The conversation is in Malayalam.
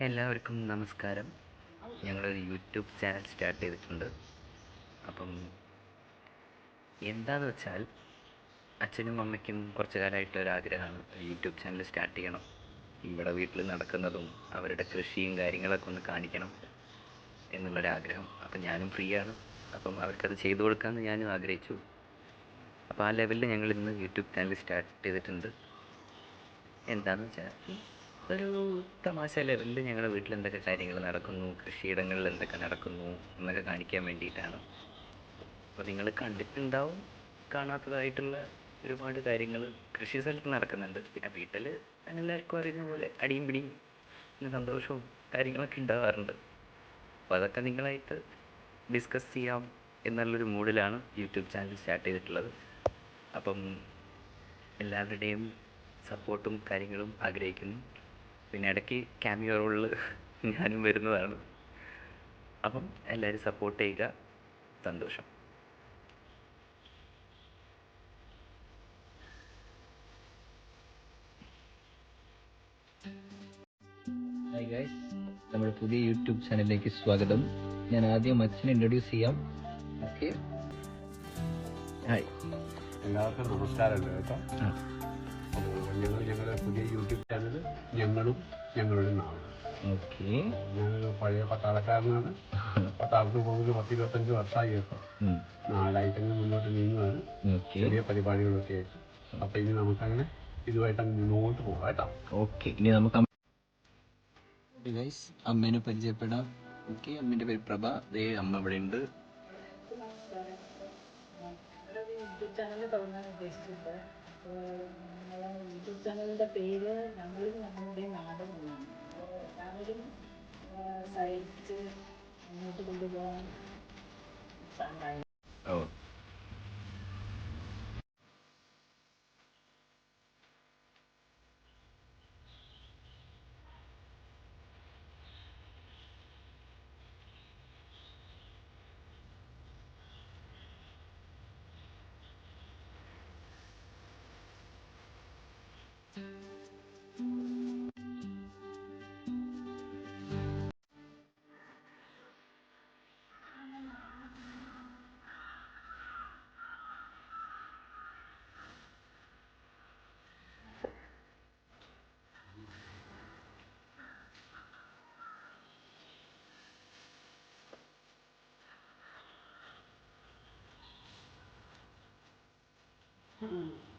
എല്ലാവർക്കും നമസ്കാരം. ഞങ്ങളൊരു യൂട്യൂബ് ചാനൽ സ്റ്റാർട്ട് ചെയ്തിട്ടുണ്ട്. അപ്പം എന്താന്ന് വെച്ചാൽ അച്ഛനും അമ്മയ്ക്കും കുറച്ച് ആഗ്രഹമാണ് യൂട്യൂബ് ചാനൽ സ്റ്റാർട്ട് ചെയ്യണം. ഇവിടെ വീട്ടിൽ നടക്കുന്നതും അവരുടെ കൃഷിയും കാര്യങ്ങളൊക്കെ ഒന്ന് കാണിക്കണം എന്നുള്ളൊരാഗ്രഹം അപ്പം ഞാനും ഫ്രീ ആണ് അപ്പം അവർക്കത് ചെയ്തു കൊടുക്കാമെന്ന് ഞാനും ആഗ്രഹിച്ചു. അപ്പോൾ ആ ലെവലിൽ ഞങ്ങൾ ഇന്ന് യൂട്യൂബ് ചാനൽ സ്റ്റാർട്ട് ചെയ്തിട്ടുണ്ട്. എന്താണെന്ന് വെച്ചാൽ ഒരു തമാശ ലെവലിൽ ഞങ്ങളുടെ വീട്ടിൽ എന്തൊക്കെ കാര്യങ്ങൾ നടക്കുന്നു? കൃഷിയിടങ്ങളിൽ എന്തൊക്കെ നടക്കുന്നു? എന്നൊക്കെ കാണിക്കാൻ വേണ്ടിയിട്ടാണ്. അപ്പോൾ നിങ്ങൾ കണ്ടിട്ടുണ്ടാവും കാണാത്തതായിട്ടുള്ള ഒരുപാട് കാര്യങ്ങൾ കൃഷി സ്ഥലത്ത് നടക്കുന്നുണ്ട്. പിന്നെ വീട്ടിൽ എല്ലാവർക്കും അറിയുന്ന പോലെ അടിയും പിടിയും പിന്നെ സന്തോഷവും കാര്യങ്ങളൊക്കെ ഉണ്ടാവാറുണ്ട്. അപ്പോൾ അതൊക്കെ നിങ്ങളായിട്ട് ഡിസ്കസ് ചെയ്യാം എന്നുള്ളൊരു മൂഡിലാണ് യൂട്യൂബ് ചാനൽ സ്റ്റാർട്ട് ചെയ്തിട്ടുള്ളത്. അപ്പം എല്ലാവരുടെയും സപ്പോർട്ടും കാര്യങ്ങളും ആഗ്രഹിക്കുന്നു. പിന്നെ ഇടയ്ക്ക് ക്യാമിയോ റോളിൽ ഞാനും വരുന്നതാണ്. അപ്പം എല്ലാവരും സപ്പോർട്ട് ചെയ്യുക. സന്തോഷം. ഹായ് ഗൈസ് നമ്മുടെ പുതിയ യൂട്യൂബ് ചാനലിലേക്ക് സ്വാഗതം. ഞാൻ ആദ്യം അച്ഛനെ ഇൻട്രൊഡ്യൂസ് ചെയ്യാം. ഓക്കെ ഹായ് എല്ലാവർക്കും നമസ്കാരമുണ്ട് കേട്ടോ. ഞങ്ങൾ ഞങ്ങളും ഞങ്ങളുടെ നാളും ഓക്കെ. ഞാനൊരു പഴയ പട്ടാളക്കാരനാണ്. പട്ടാളത്തിന് പോകുന്നത് പത്ത് ഇരുപത്തഞ്ച് വർഷമായി കേട്ടോ. നാലായിട്ടങ്ങ് മുന്നോട്ട് നീങ്ങുകയാണ്. ചെറിയ പരിപാടികളൊക്കെ ആയിട്ട്. അപ്പൊ ഇനി നമുക്കങ്ങനെ ഇതുമായിട്ട് അങ്ങ് മുന്നോട്ട് പോകാം കേട്ടോ. ഓക്കെ. ഇനി നമുക്ക് ഗൈസ് അമ്മേനെ പരിചയപ്പെടാം. ഓക്കെ അമ്മേന്റെ പേര് പ്രഭ. ദേ അമ്മ ഇവിടെ ഉണ്ട്. ചാനൽ തുടങ്ങാൻ ഉദ്ദേശിച്ചിട്ടുണ്ട് യൂട്യൂബ് ചാനലിന്റെ പേര് ഞങ്ങളും ഞങ്ങളുടെ നാടും എന്നാണ് എല്ലാവരും സഹായിച്ച് മുന്നോട്ട് കൊണ്ടുപോകാൻ സഹായം mm